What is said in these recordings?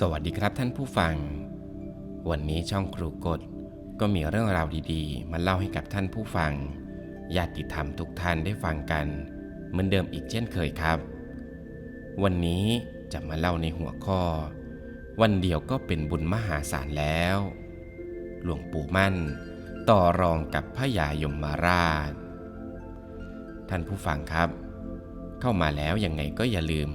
สวัสดีครับท่านผู้ฟัง วันนี้ช่องครูกฎก็มีเรื่องราวดีๆ มาเล่าให้กับท่านผู้ฟังญาติธรรมทุกท่านได้ฟังกันเหมือนเดิมอีกเช่นเคยครับ วันนี้จะมาเล่าในหัวข้อ วันเดียวก็เป็นบุญมหาศาลแล้ว หลวงปู่มั่น ต่อรองกับพระยายมมาราช ท่านผู้ฟังครับ เข้ามาแล้วยังไงก็อย่าลืม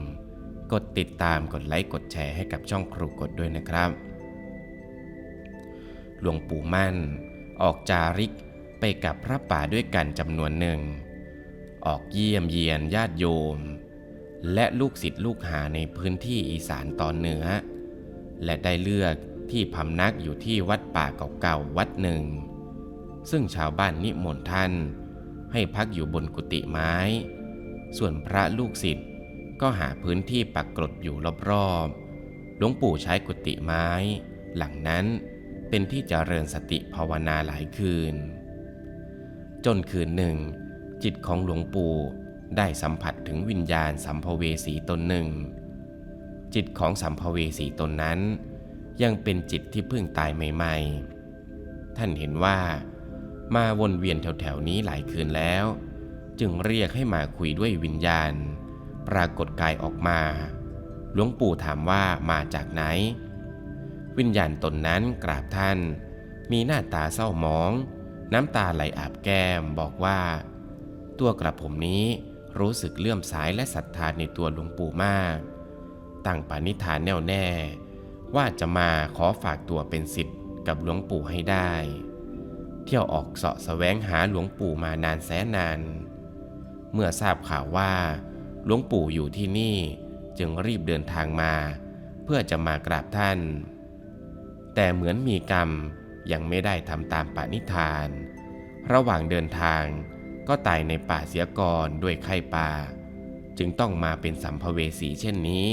กดติดตามกดไลค์กดแชร์ให้กับช่องครูกดด้วยนะครับ หลวงปู่มั่น ออกจาริกไปกับพระป่าด้วยกันจำนวนหนึ่ง ออกเยี่ยมเยียนญาติโยม และลูกศิษย์ลูกหาในพื้นที่อีสานตอนเหนือ และได้เลือกที่พำนักอยู่ที่วัดป่าเก่าๆวัดหนึ่ง ซึ่งชาวบ้านนิมนต์ท่าน ให้พักอยู่บนกุฏิไม้ ส่วนพระลูกศิษย์ ก็หาพื้นที่ปักกรดอยู่รอบๆ หลวงปู่ใช้กุฏิไม้ หลังนั้นเป็นที่เจริญสติภาวนาหลายคืน จนคืนหนึ่ง จิตของหลวงปู่ได้สัมผัสถึงวิญญาณสัมภเวสีตนหนึ่ง จิตของสัมภเวสีตนนั้น ยังเป็นจิตที่เพิ่งตายใหม่ ๆ ท่านเห็นว่ามาวนเวียนแถวๆนี้หลายคืนแล้ว จึงเรียกให้มาคุยด้วยวิญญาณ ปรากฏกายออกมา หลวงปู่ถามว่ามาจากไหน วิญญาณตนนั้นกราบท่าน มีหน้าตาเศร้าหมอง น้ำตาไหลอาบแก้มบอกว่า ตัวกระผมนี้รู้สึกเลื่อมสายและศรัทธาในตัวหลวงปู่มาก ตั้งปณิธานแน่วแน่ ว่าจะมาขอฝากตัวเป็นศิษย์กับหลวงปู่ให้ได้ เที่ยวออกเสาะแสวงหาหลวงปู่มานานแสนนาน เมื่อทราบข่าวว่า หลวงปู่อยู่ที่นี่จึงรีบเดินทางมา เพื่อจะมากราบท่าน แต่เหมือนมีกรรมยังไม่ได้ทำตามปณิธาน ระหว่างเดินทางก็ตายในป่าเสียก่อนด้วยไข้ป่า จึงต้องมาเป็นสัมภเวสีเช่นนี้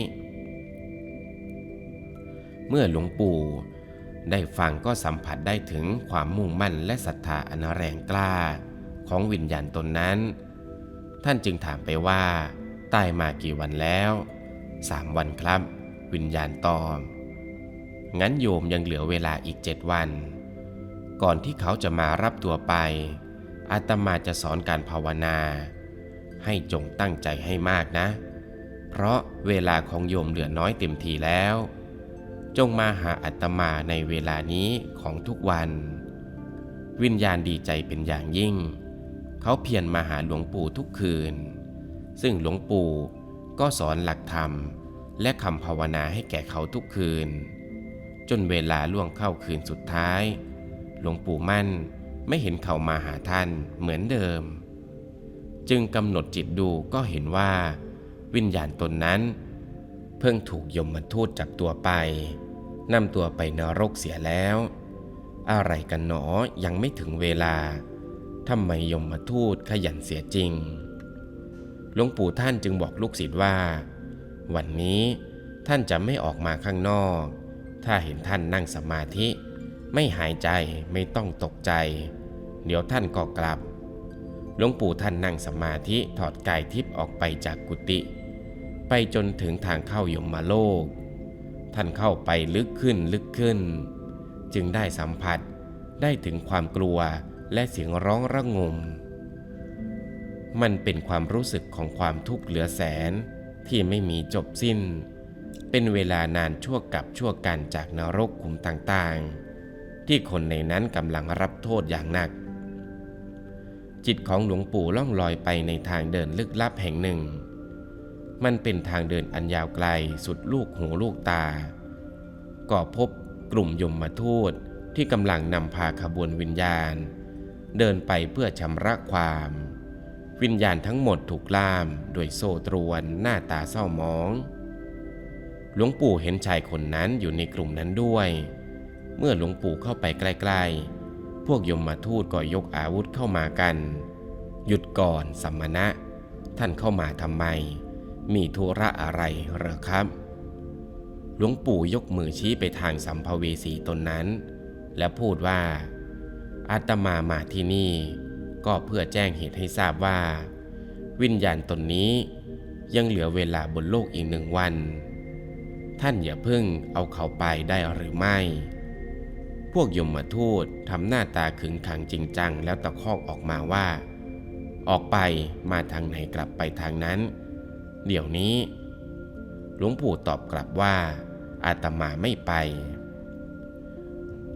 เมื่อหลวงปู่ได้ฟังก็สัมผัสได้ถึงความมุ่งมั่นและศรัทธาอันแรงกล้าของวิญญาณตนนั้น ท่านจึงถามไปว่า ตายมากี่วันแล้วสามวันครับ วิญญาณตอบงั้นโยมยังเหลือเวลาอีกเจ็ดวัน ก่อนที่เขาจะมารับตัวไป อาตมาจะสอนการภาวนา ให้จงตั้งใจให้มากนะ เพราะเวลาของโยมเหลือน้อยเต็มทีแล้ว จงมาหาอาตมาในเวลานี้ของทุกวัน วิญญาณดีใจเป็นอย่างยิ่ง เขาเพียรมาหาหลวงปู่ทุกคืน ซึ่งหลวงปู่ก็สอนหลักธรรม และคำภาวนาให้แก่เขาทุกคืน จนเวลาล่วงเข้าคืนสุดท้าย หลวงปู่มั่นไม่เห็นเขามาหาท่านเหมือนเดิม จึงกำหนดจิตดูก็เห็นว่า วิญญาณตนนั้น เพิ่งถูกยมมาทูตจับตัวไปนำตัวไปนรกเสียแล้ว อะไรกันหนอยังไม่ถึงเวลาทำไมยมมาทูตขยันเสียจริง หลวงปู่ท่านจึงบอกลูกศิษย์ว่า วันนี้ท่านจะไม่ออกมาข้างนอก ถ้าเห็นท่านนั่งสมาธิ ไม่หายใจไม่ต้องตกใจ เดี๋ยวท่านก็กลับหลวงปู่ท่านนั่งสมาธิถอดกายทิพย์ออกไปจากกุฏิไปจนถึงทางเข้ายมมาโลก ท่านเข้าไปลึกขึ้นลึกขึ้น จึงได้สัมผัสได้ถึงความกลัวและเสียงร้องระงม มันเป็นความรู้สึกของความทุกข์เหลือแสนที่ไม่มีจบสิ้น เป็นเวลานานชั่วกับชั่วกันจากนรกขุมต่างๆ ที่คนในนั้นกำลังรับโทษอย่างหนัก จิตของหลวงปู่ล่องลอยไปในทางเดินลึกลับแห่งหนึ่ง มันเป็นทางเดินอันยาวไกลสุดลูกหูลูกตา ก็พบกลุ่มยมมาทูตที่กำลังนำพาขบวนวิญญาณ เดินไปเพื่อชำระความ วิญญาณทั้งหมดถูกล่ามด้วยโซ่ตรวนหน้าตาเศร้ามอง หลวงปู่เห็นชายคนนั้นอยู่ในกลุ่มนั้นด้วย เมื่อหลวงปู่เข้าไปใกล้ๆ พวกยมมาทูตก็ยกอาวุธเข้ามากัน หยุดก่อนสัมมณะ ท่านเข้ามาทำไม มีธุระอะไรหรอครับ หลวงปู่ยกมือชี้ไปทางสัมภเวสีตนนั้น และพูดว่าอาตมามาที่นี่ ก็เพื่อแจ้งเหตุให้ทราบว่า วิญญาณตนนี้ยังเหลือเวลาบนโลกอีกหนึ่งวัน ท่านอย่าเพิ่งเอาเขาไปได้หรือไม่ พวกยมทูตทำหน้าตาขึงขังจริงจังแล้วตะคอกออกมาว่า ออกไปมาทางไหนกลับไปทางนั้น เดี๋ยวนี้ หลวงปู่ตอบกลับว่า อาตมาไม่ไป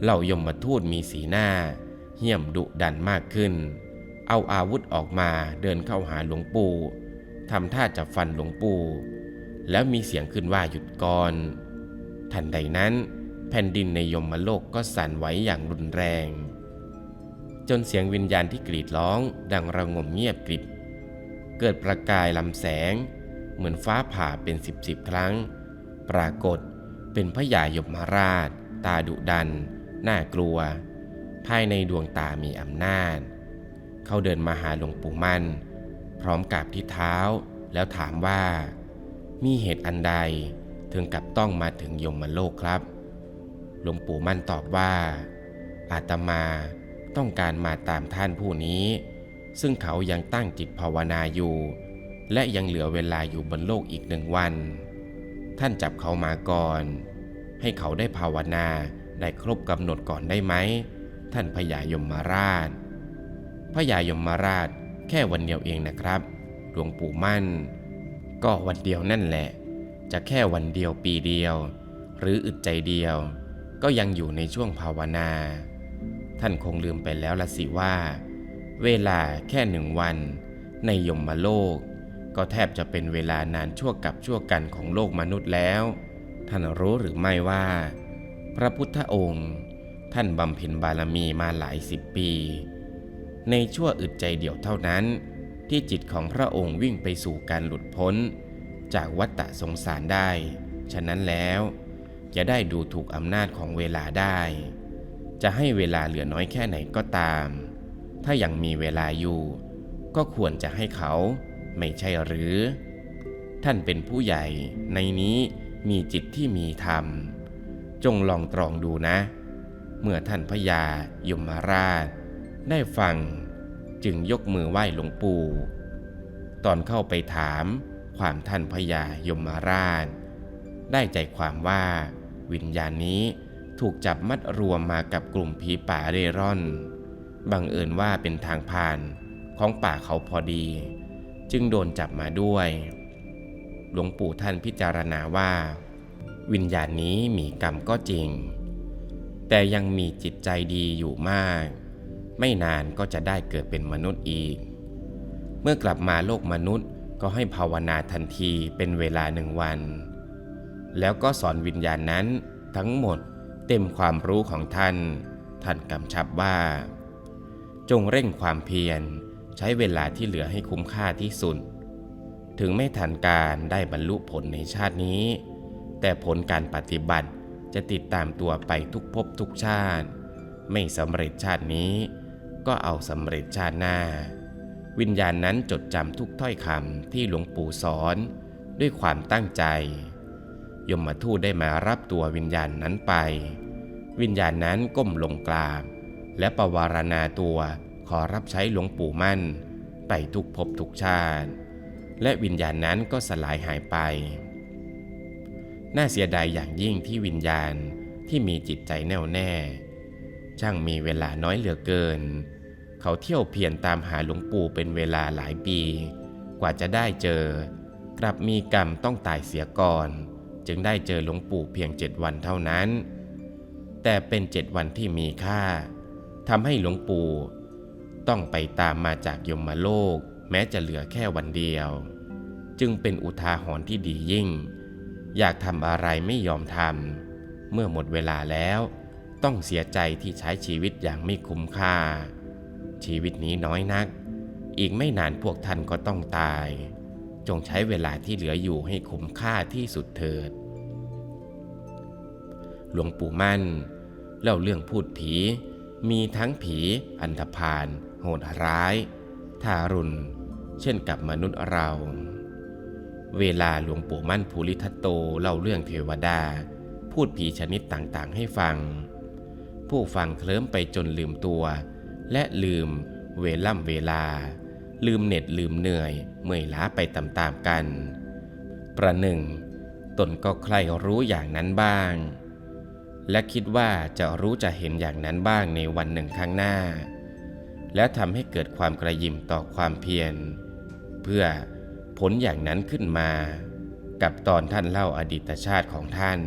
เหล่ายมทูตมีสีหน้าเหี้ยมดุดันมากขึ้น เอาอาวุธออกมาเดินเข้าหาหลวงปู่ทำท่าจะฟันหลวงปู่ แล้วมีเสียงขึ้นว่าหยุดก่อน ทันใดนั้นแผ่นดินในยมโลกก็สั่นไหวอย่างรุนแรง จนเสียงวิญญาณที่กรีดร้องดังระงมเงียบกริบ เกิดประกายลำแสง เหมือนฟ้าผ่าเป็นสิบสิบครั้ง ปรากฏเป็นพระยายมราช ตาดุดัน น่ากลัว ภายในดวงตามีอำนาจ เขาเดินมาหาหลวงปู่มั่น พร้อมกับที่เท้า แล้วถามว่า มีเหตุอันใดถึงกับต้องมาถึงยมโลกครับ หลวงปู่มั่นตอบว่า อาตมาต้องการมาตามท่านผู้นี้ ซึ่งเขายังตั้งจิตภาวนาอยู่ และยังเหลือเวลาอยู่บนโลกอีกหนึ่งวัน ท่านจับเขามาก่อน ให้เขาได้ภาวนาได้ครบกำหนดก่อนได้ไหม ท่านพญายมมาราช พญายมมาราชแค่วันเดียวเองนะครับ หลวงปู่มั่น ก็วันเดียวนั่นแหละ จะแค่วันเดียวปีเดียว หรืออึดใจเดียว ก็ยังอยู่ในช่วงภาวนา ท่านคงลืมไปแล้วละสิว่า เวลาแค่หนึ่งวัน ในยมโลก ก็แทบจะเป็นเวลานานชั่วกับชั่วกันของโลกมนุษย์แล้ว ท่านรู้หรือไม่ว่า พระพุทธองค์ ท่านบำเพ็ญบารมีมาหลายสิบปี ในชั่วอึดใจเดียวเท่านั้น ที่จิตของพระองค์วิ่งไปสู่การหลุดพ้น จากวัฏฏะสงสารได้ ฉะนั้นแล้ว จะได้ดูถูกอำนาจของเวลาได้ จะให้เวลาเหลือน้อยแค่ไหนก็ตาม ถ้ายังมีเวลาอยู่ ก็ควรจะให้เขาไม่ใช่หรือ ท่านเป็นผู้ใหญ่ในนี้มีจิตที่มีธรรม จงลองตรองดูนะ เมื่อท่านพญายมราช ได้ฟังจึงยกมือไหว้หลวงปู่ ตอนเข้าไปถามความท่านพญายมราช ได้ใจความว่าวิญญาณนี้ถูกจับมัดรวมมากับกลุ่มผีป่าเร่ร่อน บังเอิญว่าเป็นทางผ่านของป่าเขาพอดี จึงโดนจับมาด้วย หลวงปู่ท่านพิจารณาว่า วิญญาณนี้มีกรรมก็จริง แต่ยังมีจิตใจดีอยู่มาก ไม่นานก็จะได้เกิดเป็นมนุษย์อีก เมื่อกลับมาโลกมนุษย์ก็ให้ภาวนาทันทีเป็นเวลาหนึ่งวัน แล้วก็สอนวิญญาณนั้นทั้งหมดเต็มความรู้ของท่าน ท่านกำชับว่า จงเร่งความเพียร ใช้เวลาที่เหลือให้คุ้มค่าที่สุด ถึงไม่ทันการได้บรรลุผลในชาตินี้ แต่ผลการปฏิบัติจะติดตามตัวไปทุกภพทุกชาติ ไม่สำเร็จชาตินี้ ก็เอาสำเร็จชาติหน้า วิญญาณนั้นจดจำทุกถ้อยคำที่หลวงปู่สอน ด้วยความตั้งใจ ยมมาทูตได้มารับตัววิญญาณนั้นไป วิญญาณนั้นก้มลงกราบ และประวารณาตัวขอรับใช้หลวงปู่มั่น ไปทุกภพทุกชาติ และวิญญาณนั้นก็สลายหายไป น่าเสียดายอย่างยิ่งที่วิญญาณที่มีจิตใจแน่วแน่ ช่างมีเวลาน้อยเหลือเกิน เขาเที่ยวเพียรตามหาหลวงปู่เป็นเวลาหลายปี กว่าจะได้เจอ กลับมีกรรมต้องตายเสียก่อน จึงได้เจอหลวงปู่เพียงเจ็ดวันเท่านั้น แต่เป็นเจ็ดวันที่มีค่าทำให้หลวงปู่ ต้องไปตามมาจากยมโลก แม้จะเหลือแค่วันเดียว จึงเป็นอุทาหรณ์ที่ดียิ่ง อยากทำอะไรไม่ยอมทำเมื่อหมดเวลาแล้ว ต้องเสียใจที่ใช้ชีวิตอย่างไม่คุ้มค่า ชีวิตนี้น้อยนัก อีกไม่นานพวกท่านก็ต้องตาย จงใช้เวลาที่เหลืออยู่ให้คุ้มค่าที่สุดเถิด หลวงปู่มั่นเล่าเรื่องพูดผี มีทั้งผี อันธพาลโหดร้าย ทารุณ เช่นกับมนุษย์เรา เวลาหลวงปู่มั่นภูริทัตโตเล่าเรื่องเทวดา พูดผีชนิดต่างๆให้ฟัง ผู้ฟังเคลิ้มไปจนลืมตัว และลืม เวล่ำเวลา ลืมเหน็ดลืมเหนื่อย เมื่อยล้าไปตามๆกัน ประหนึ่ง ตนก็ใคร่รู้อย่างนั้นบ้าง และคิดว่าจะรู้จะเห็นอย่างนั้นบ้างในวันหนึ่งข้างหน้า และทำให้เกิดความกระยิมต่อความเพียร เพื่อผลอย่างนั้นขึ้นมา กับตอนท่านเล่าอดีตชาติของท่าน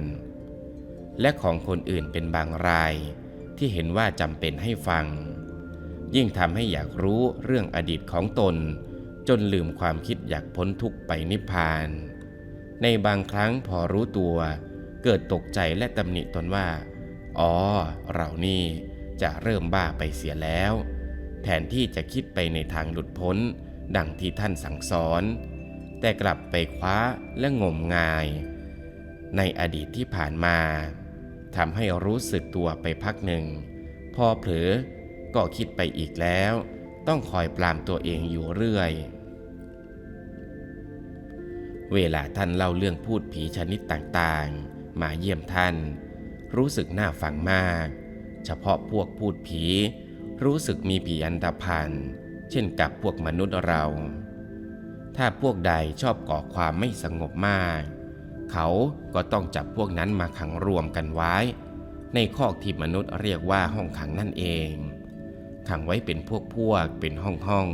และของคนอื่นเป็นบางราย ที่เห็นว่าจำเป็นให้ฟัง ยิ่งทำให้อยากรู้เรื่องอดีตของตน จนลืมความคิดอยากพ้นทุกข์ไปนิพพาน ในบางครั้งพอรู้ตัว เกิดตกใจและตำหนิตนว่า อ๋อ เรานี่จะเริ่มบ้าไปเสียแล้ว แทนที่จะคิดไปในทางหลุดพ้น ดังที่ท่านสั่งสอน แต่กลับไปคว้าและงมงาย ในอดีตที่ผ่านมา ทำให้รู้สึกตัวไปพักหนึ่ง พอเผลอก็คิดไปอีกแล้ว ต้องคอยปรามตัวเองอยู่เรื่อย เวลาท่านเล่าเรื่องพูดผีชนิดต่างๆ มาเยี่ยมท่าน รู้สึกน่าฟังมาก เฉพาะพวกพูดผี รู้สึกมีผีอันตรพันเช่นกับพวกมนุษย์เรา ถ้าพวกใดชอบก่อความไม่สงบมาก เขาก็ต้องจับพวกนั้นมาขังรวมกันไว้ ในคอกที่มนุษย์เรียกว่าห้องขังนั่นเอง ขังไว้เป็นพวกพวกเป็นห้องห้อง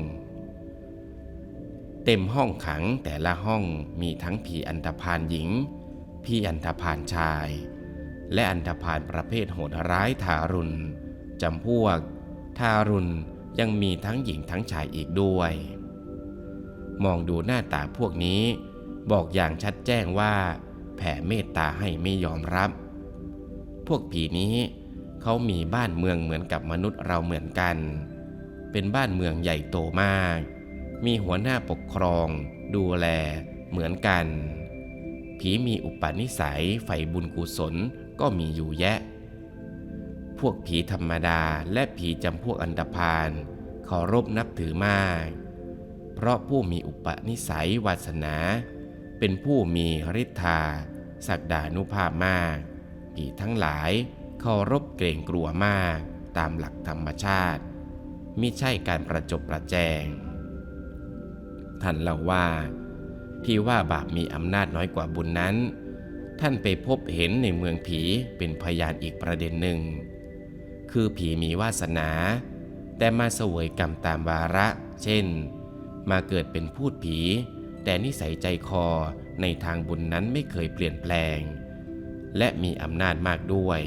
เต็มห้องขังแต่ละห้องมีทั้งผีอันธพาลหญิง ผีอันธพาลชาย และอันธพาลประเภทโหดร้ายทารุณจำพวก ทารุณยังมีทั้งหญิงทั้งชายอีกด้วย มองดูหน้าตาพวกนี้ บอกอย่างชัดแจ้งว่า แผ่เมตตาให้ไม่ยอมรับ พวกผีนี้เขามีบ้านเมืองเหมือนกับมนุษย์เราเหมือนกัน เป็นบ้านเมืองใหญ่โตมาก มีหัวหน้าปกครอง ดูแล เหมือนกัน ผีมีอุปนิสัยใฝ่บุญกุศลก็มีอยู่แยะ พวกผีธรรมดาและผีจำพวกอันดพาลเคารพนับถือมาก เพราะผู้มีอุปนิสัยวาสนา เป็นผู้มีฤทธาศักดานุภาพมากผีทั้งหลายเคารพเกรงกลัวมากตามหลักธรรมชาติมิใช่การประจบประแจง ท่านเล่าว่า ที่ว่าบาปมีอำนาจน้อยกว่าบุญนั้น ท่านไปพบเห็นในเมืองผีเป็นพยานอีกประเด็นหนึ่ง คือผีมีวาสนา แต่มาเสวยกรรมตามวาระ เช่น มาเกิดเป็นพูดผี แต่นิสัยใจคอในทางบุญนั้นไม่เคยเปลี่ยนแปลง และมีอำนาจมากด้วย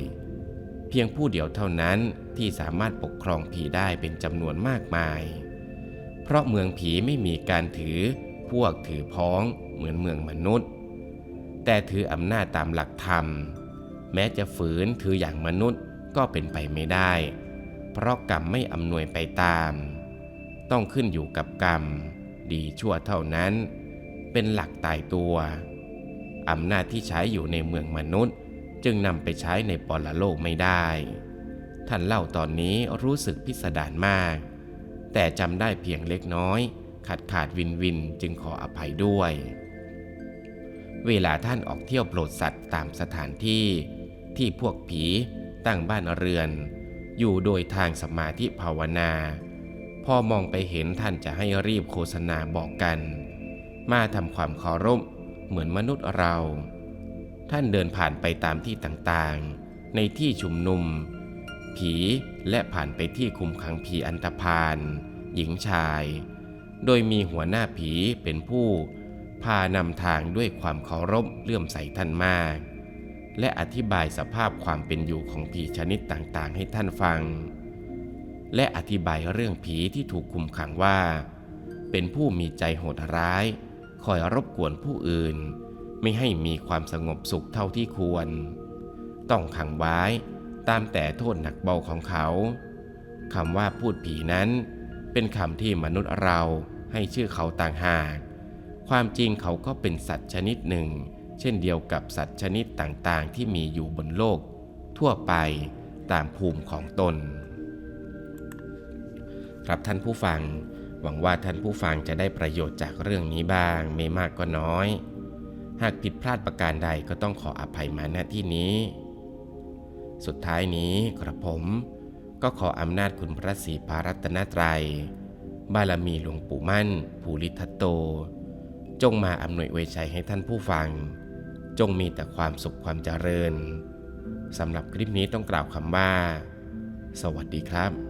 เพียงผู้เดียวเท่านั้นที่สามารถปกครองผีได้เป็นจำนวนมากมาย เพราะเมืองผีไม่มีการถือพวกถือพ้องเหมือนเมืองมนุษย์ แต่ถืออำนาจตามหลักธรรม แม้จะฝืนถืออย่างมนุษย์ก็เป็นไปไม่ได้ เพราะกรรมไม่อำนวยไปตาม ต้องขึ้นอยู่กับกรรม ดีชั่วเท่านั้น เป็นหลักตายตัวอำนาจที่ใช้อยู่ในเมืองมนุษย์ จึงนำไปใช้ในปรโลกไม่ได้ ท่านเล่าตอนนี้รู้สึกพิสดารมาก แต่จำได้เพียงเล็กน้อย ขาดขาดวินวินจึงขออภัยด้วย เวลาท่านออกเที่ยวโปรดสัตว์ตามสถานที่ ที่พวกผีตั้งบ้านเรือน อยู่โดยทางสมาธิภาวนา พอมองไปเห็นท่านจะให้รีบโฆษณาบอกกัน มาทำความเคารพเหมือนมนุษย์เรา ท่านเดินผ่านไปตามที่ต่างๆ ในที่ชุมนุม ผีและผ่านไปที่คุมขังผีอันตพาลหญิงชาย โดยมีหัวหน้าผีเป็นผู้ พานำทางด้วยความเคารพเลื่อมใสท่านมาก และอธิบายสภาพความเป็นอยู่ของผีชนิดต่างๆ ให้ท่านฟัง และอธิบายเรื่องผีที่ถูกคุมขังว่า เป็นผู้มีใจโหดร้าย คอยรบกวนผู้อื่น ไม่ให้มีความสงบสุขเท่าที่ควร ต้องขังไว้ตามแต่โทษหนักเบาของเขาคำว่าพูดผีนั้น เป็นคำที่มนุษย์เราให้ชื่อเขาต่างหาก ความจริงเขาก็เป็นสัตว์ชนิดหนึ่ง เช่นเดียวกับสัตว์ชนิดต่างๆ ที่มีอยู่บนโลก ทั่วไปตามภูมิของตน ครับท่านผู้ฟัง หวังว่าท่านผู้ฟังจะได้ประโยชน์จากเรื่องนี้บ้าง ไม่มากก็น้อย หากผิดพลาดประการใดก็ต้องขออภัยมาณที่นี้ สุดท้ายนี้กระผม ก็ขออำนาจคุณพระศรีพารัตนตรัย บารมีหลวงปู่มั่น ภูริทัตโต จงมาอำนวยอวยชัยให้ท่านผู้ฟัง จงมีแต่ความสุขความเจริญสำหรับคลิปนี้ต้องกล่าวคำว่า สวัสดีครับ